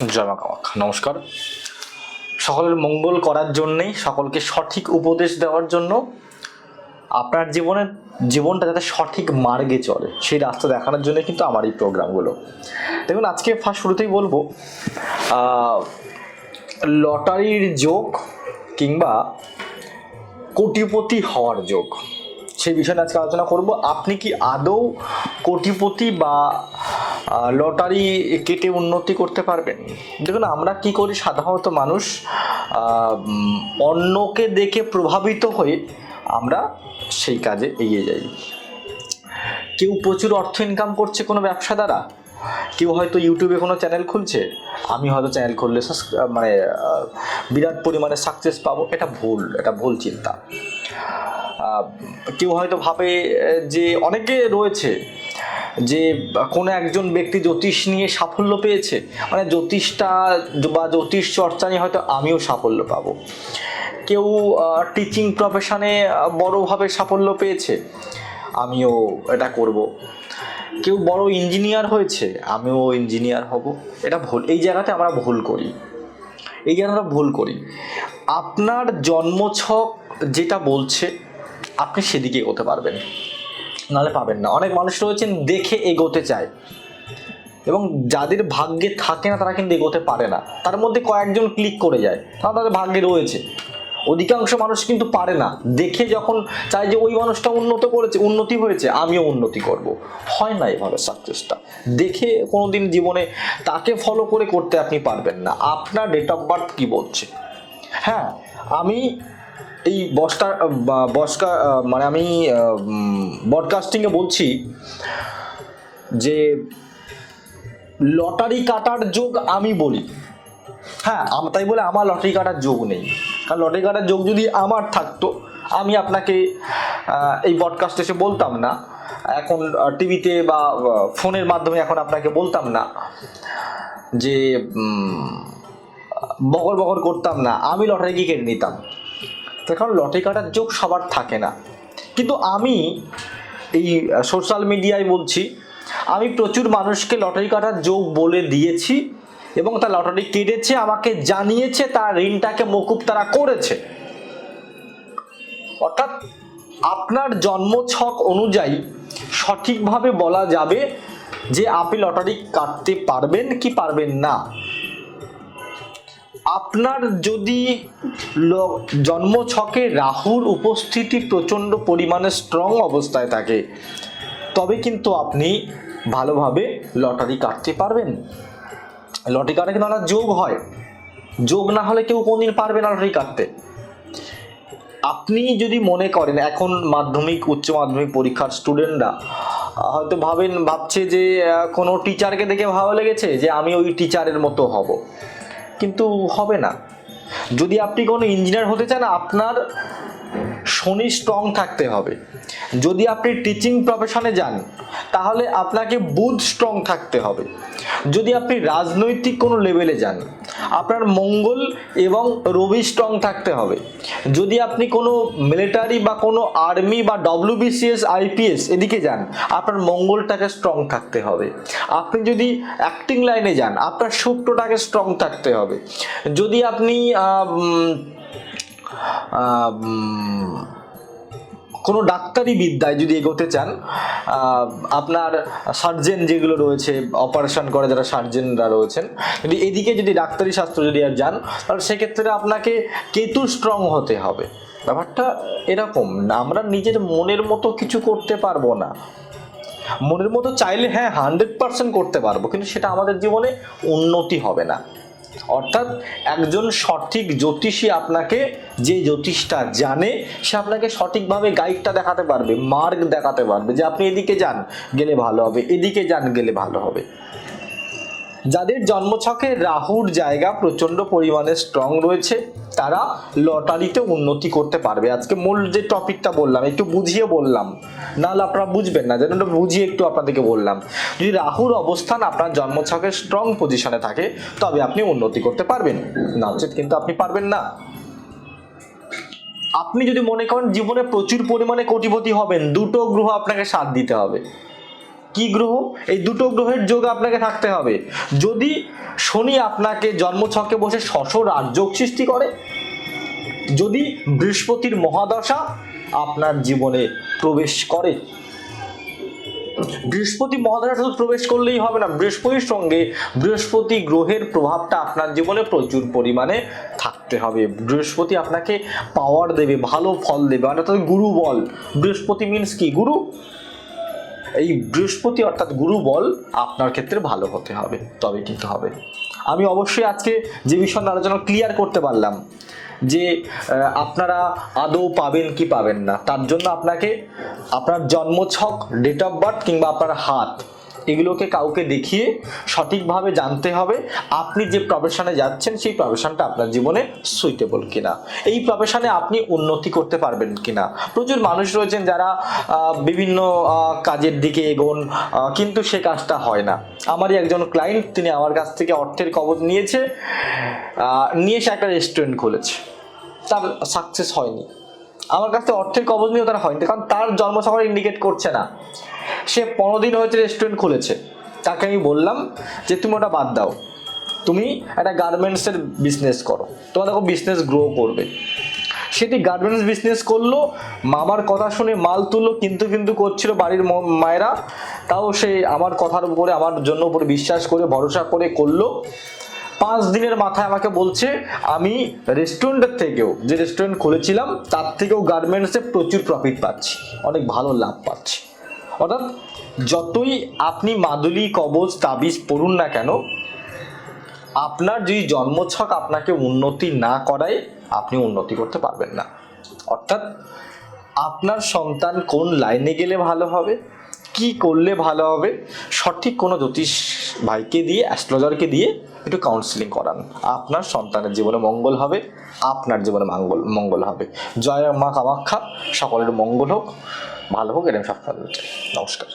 জয় মা নমস্কার। সকলের মঙ্গল করার জন্যেই, সকলকে সঠিক উপদেশ দেওয়ার জন্য আপনার জীবনের জীবনটা যাতে সঠিক মার্গে চলে, সেই রাস্তা দেখানোর জন্য কিন্তু আমার এই প্রোগ্রামগুলো। দেখুন, আজকে ফার্স্ট শুরুতেই বলব লটারির যোগ কিংবা কোটিপতি হওয়ার যোগ, সেই বিষয়ে আজকে আলোচনা করব। আপনি কি আদৌ কোটিপতি বা লটারি কেটে উন্নতি করতে পারবেন। দেখুন, আমরা কি করি? সাধারণত মানুষ অন্যকে দেখে প্রভাবিত হয়ে আমরা সেই কাজে এগিয়ে যাই। কেউ প্রচুর অর্থ ইনকাম করছে কোনো ব্যবসা দ্বারা, কেউ হয়তো ইউটিউবে কোনো চ্যানেল খুলছে, আমি হয়তো চ্যানেল খুললে মানে বিরাট পরিমাণে সাকসেস পাবো, এটা ভুল এটা ভুল চিন্তা। কেউ হয়তো ভাবে যে অনেকে রয়েছে যে কোনো একজন ব্যক্তি জ্যোতিষ নিয়ে সাফল্য পেয়েছে মানে জ্যোতিষটা বা জ্যোতিষ চর্চা নিয়ে হয়তো আমিও সাফল্য পাবো। কেউ টিচিং প্রফেশনে বড়োভাবে সাফল্য পেয়েছে, আমিও এটা করব। কেউ বড় ইঞ্জিনিয়ার হয়েছে, আমিও ইঞ্জিনিয়ার হব। এটা ভুল, এই জায়গাতে আমরা ভুল করি। এই জায়গাতে আমরা ভুল করি। আপনার জন্মছক যেটা বলছে, আপনি সেদিকে এগোতে পারবেন। নাহলে পাবেন না। অনেক মানুষ রয়েছেন দেখে এগোতে চায়। এবং যাদের ভাগ্যে থাকে না, তারা কিন্তু এগোতে পারে না। তার মধ্যে কয়েকজন ক্লিক করে যায়। তারা তাদের ভাগ্যে রয়েছে। অধিকাংশ মানুষ কিন্তু পারে না। দেখে যখন চায় যে, ওই মানুষটা উন্নত করেছে, উন্নতি হয়েছে, আমিও উন্নতি করব। হয় না এভাবে সাকসেসটা দেখে কোনোদিন জীবনে তাকে ফলো করে করতে আপনি পারবেন না। আপনার ডেট অফ বার্থ কী বলছে? হ্যাঁ আমি এই বসটা বসকা মানে আমি বডকাস্টিংয়ে বলছি যে লটারি কাটার যোগ আমি বলি। হ্যাঁ আম- তাই বলে আমার লটারি কাটার যোগ নেই। কারণ লটারি কাটার যোগ যদি আমার থাকতো, আমি আপনাকে এই বডকাস্ট এসে বলতাম না। এখন টিভিতে বা ফোনের মাধ্যমে এখন আপনাকে বলতাম না যে বকর বকর করতাম না। আমি লটারি কেটে নিতাম। তার কারণ লটারি কাটার যোগ সবার থাকে না। কিন্তু আমি এই সোশ্যাল মিডিয়ায় বলছি, আমি প্রচুর মানুষকে লটারি কাটার যোগ বলে দিয়েছি এবং তার লটারি কেটেছে, আমাকে জানিয়েছে, তার ঋণটাকে মকুব তারা করেছে। অর্থাৎ আপনার জন্মছক অনুযায়ী সঠিকভাবে বলা যাবে যে আপনি লটারি কাটতে পারবেন কি পারবেন না। আপনার যদি ল- জন্মছকে রাহুর উপস্থিতি প্রচণ্ড পরিমাণে স্ট্রং অবস্থায় থাকে, তবে কিন্তু আপনি ভালোভাবে লটারি কাটতে পারবেন। লটারি কাটা কিন্তু একটা যোগ হয়। যোগ না হলে কেউ কোনদিন পারবে না লটারি কাটতে। আপনি যদি মনে করেন, এখন মাধ্যমিক, উচ্চ মাধ্যমিক পরীক্ষার স্টুডেন্টরা হয়তো ভাবেন, ভাবছে যে কোনো টিচারকে দেখে ভালো লেগেছে যে, আমি ওই টিচারের মতো হব। কিন্তু হবে না। যদি আপনি কোনো ইঞ্জিনিয়ার হতে চান, আপনার শনি স্ট্রং থাকতে হবে। যদি আপনি টিচিং প্রফেশনে যান, তাহলে আপনাকে বুধ স্ট্রং থাকতে হবে। যদি আপনি রাজনৈতিক কোনো লেভেলে যান আপনার মঙ্গল এবং রবি স্ট্রং থাকতে হবে। যদি আপনি কোনো মিলিটারি বা কোনো আর্মি বা ডব্লিউবিসিএস আইপিএস এদিকে যান, আপনার মঙ্গলটাকে স্ট্রং থাকতে হবে। আপনি যদি অ্যাক্টিং লাইনে যান, আপনার শুক্রটাকে স্ট্রং থাকতে হবে। যদি আপনি কোনো ডাক্তারি বিদ্যায় যদি এগোতে চান আপনার সার্জেন যেগুলো রয়েছে অপারেশন করে যারা সার্জেনরা রয়েছেন যদি এদিকে যদি ডাক্তারি শাস্ত্র যদি আর যান, তাহলে সেক্ষেত্রে আপনাকে কেতু স্ট্রং হতে হবে। ব্যাপারটা এরকম, আমরা নিজের মনের মতো কিছু করতে পারব না। মনের মতো চাইলে হ্যাঁ হান্ড্রেড পার্সেন্ট করতে পারব, কিন্তু সেটা আমাদের জীবনে উন্নতি হবে না। অর্থাৎ একজন সঠিক জ্যোতিষী আপনাকে যে জ্যোতিষটা জানে, সে আপনাকে সঠিকভাবে গাইডটা দেখাতে পারবে মার্গ দেখাতে পারবে যে আপনি এদিকে যান, গেলে ভালো হবে, এদিকে যান, গেলে ভালো হবে। যাদের জন্মছকে রাহুর জায়গা প্রচণ্ড পরিমাণে স্ট্রং রয়েছে, তারা লটারিতে উন্নতি করতে পারবে। আজকে মূল যে টপিকটা বললাম, একটু বুঝিয়ে বললাম, নাহলে আপনারা বুঝবেন না, যেন বুঝিয়ে একটু আপনাদেরকে বললাম। যদি রাহুর অবস্থান আপনার জন্মছকে স্ট্রং পজিশনে থাকে, তবে আপনি উন্নতি করতে পারবেন। না উচিত কিন্তু আপনি পারবেন না। আপনি যদি মনে করেন জীবনে প্রচুর পরিমাণে কোটিপতি হবেন, দুটো গ্রহ আপনাকে সাথ দিতে হবে। কি গ্রহ? এই দুটো গ্রহের যোগ আপনাকে থাকতে হবে। যদি শনি আপনাকে জন্মছকে বসে শশ রাজযোগ সৃষ্টি করে, যদি বৃহস্পতির মহাদশা আপনার জীবনে প্রবেশ করে। বৃহস্পতি মহাদশা শুধু প্রবেশ করলেই হবে না। বৃহস্পতির সঙ্গে বৃহস্পতি গ্রহের প্রভাবটা আপনার জীবনে প্রচুর পরিমাণে থাকতে হবে। বৃহস্পতি আপনাকে পাওয়ার দেবে, ভালো ফল দেবে। অর্থাৎ গুরু বল। বৃহস্পতি মিন্স কি? গুরু? এই বৃহস্পতি অর্থাৎ গুরু বল আপনার ক্ষেত্রে ভালো হতে হবে, তবে কিন্তু হবে। আমি অবশ্যই আজকে যে বিষয় আলোচনা ক্লিয়ার করতে পারলাম, যে আপনারা আদৌ পাবেন কি পাবেন না, তার জন্য আপনাকে আপনার জন্মছক ডেট অফ বার্থ কিংবা আপনার হাত এগুলোকে কাউকে দেখিয়ে সঠিকভাবে জানতে হবে আপনি যে প্রফেশনে যাচ্ছেন, সেই প্রফেশনটা আপনার জীবনে সুইটেবল কিনা। এই প্রফেশনে আপনি উন্নতি করতে পারবেন কিনা। প্রচুর মানুষ রয়েছেন যারা বিভিন্ন কাজের দিকে এগোন কিন্তু সে কাজটা হয় না। আমারই একজন ক্লায়েন্ট তিনি আমার কাছ থেকে অর্থের কবজ নিয়েছে নিয়ে সে একটা রেস্টুরেন্ট খুলেছে। তার সাকসেস হয়নি। আমার কাছে অর্থের কবজ নিয়েও তার হয়নি, কারণ তার জন্মসফর ইন্ডিকেট করছে না। সে পনেরো দিন হয়েছে রেস্টুরেন্ট খুলেছে। তাকে আমি বললাম যে, তুমি ওটা বাদ দাও। তুমি একটা গার্মেন্টসের বিজনেস করো। তোমার দেখো বিজনেস গ্রো করবে। সেটি গার্মেন্টস বিজনেস করল। মামার কথা শুনে মাল তুললো, কিন্তু কিন্তু করছিল বাড়ির মায়েরা। তাও সে আমার কথার উপরে, আমার জন্য উপরে বিশ্বাস করে, ভরসা করে করল। পাঁচ দিনের মাথায় আমাকে বলছে, আমি রেস্টুরেন্টের থেকেও যে রেস্টুরেন্ট খুলেছিলাম, তার থেকেও গার্মেন্টসে প্রচুর প্রফিট পাচ্ছি। অনেক ভালো লাভ পাচ্ছি। অর্থাৎ যতই আপনি মাদুলি কবচ তাবিজ পড়ুন না কেন, আপনার যদি জন্মছক আপনাকে উন্নতি না করায়, আপনি উন্নতি করতে পারবেন না। অর্থাৎ আপনার সন্তান কোন লাইনে গেলে ভালো হবে, কি করলে ভালো হবে, সঠিক কোনো জ্যোতিষ ভাইকে দিয়ে, অ্যাস্ট্রোলজারকে দিয়ে একটু কাউন্সিলিং করান। আপনার সন্তানের জীবনে মঙ্গল হবে, আপনার জীবনে মঙ্গল মঙ্গল হবে। জয় মা কামাখ্যা, সকলের মঙ্গল হোক। ভালো হোক এরকম সব নমস্কার।